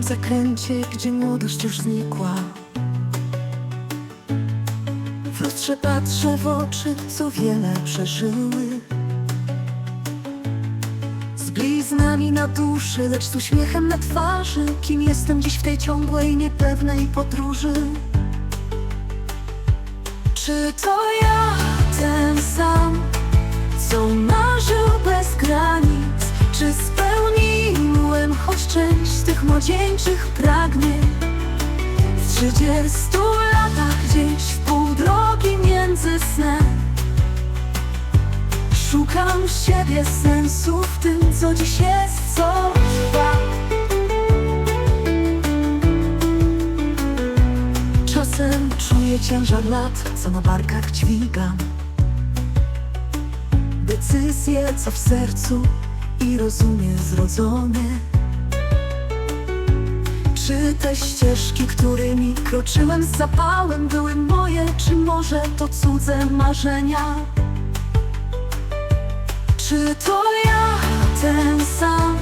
zakręcie, gdzie młodość już znikła. W lustrze patrzę w oczy, co wiele przeżyły. Z bliznami na duszy, lecz z uśmiechem na twarzy. Kim jestem dziś w tej ciągłej, niepewnej podróży? Czy to ja, ten sam, trzydziestu latach gdzieś w pół drogi między snem. Szukam siebie sensu w tym, co dziś jest, co trwa. Czasem czuję ciężar lat, co na barkach dźwigam. Decyzje, co w sercu i rozumie zrodzone Czy te ścieżki, którymi kroczyłem z zapałem Były moje, czy może to cudze marzenia? Czy to ja, ten sam,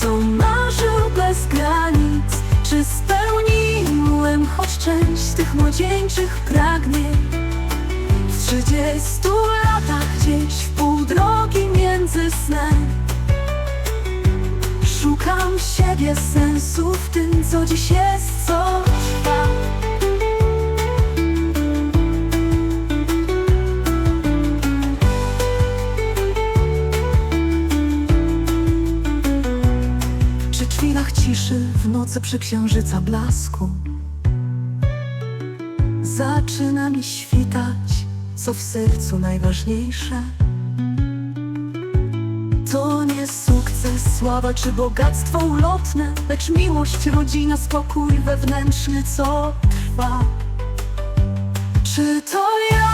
co marzył bez granic? Czy spełniłem choć część tych młodzieńczych pragnień? W trzydziestu siebie sensu w tym, co dziś jest, co trwa. W chwilach ciszy w nocy przy księżyca blasku. Zaczyna mi świtać, co w sercu najważniejsze. To nie sukces, sława czy bogactwo ulotne Lecz miłość, rodzina, spokój wewnętrzny, co trwa Czy to ja,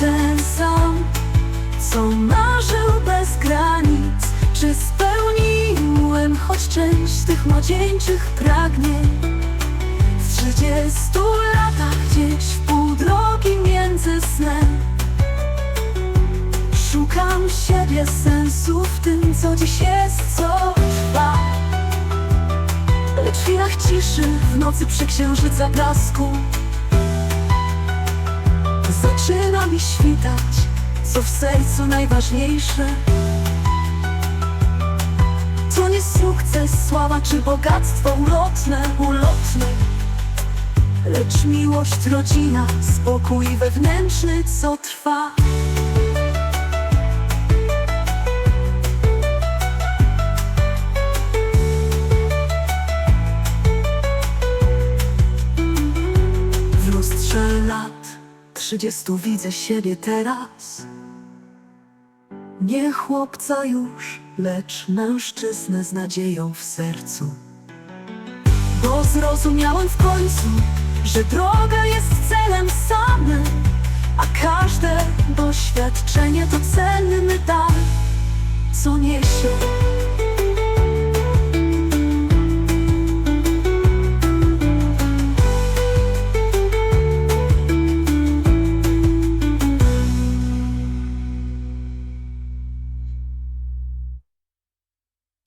ten sam, co marzył bez granic? Czy spełniłem choć część tych młodzieńczych pragnień? W trzydziestu latach gdzieś w pół drogi między snem Szukam siebie sensu w tym, co dziś jest, co trwa Lecz w chwilach ciszy, w nocy przy księżyca blasku. Zaczyna mi świtać, co w sercu najważniejsze. To nie sukces, sława czy bogactwo ulotne, ulotne. Lecz miłość, rodzina, spokój wewnętrzny, co trwa trzydziestu widzę siebie teraz. Nie chłopca już, lecz mężczyznę z nadzieją w sercu. Bo zrozumiałem w końcu, że droga jest celem samym A każde doświadczenie to cenny dar Co niesie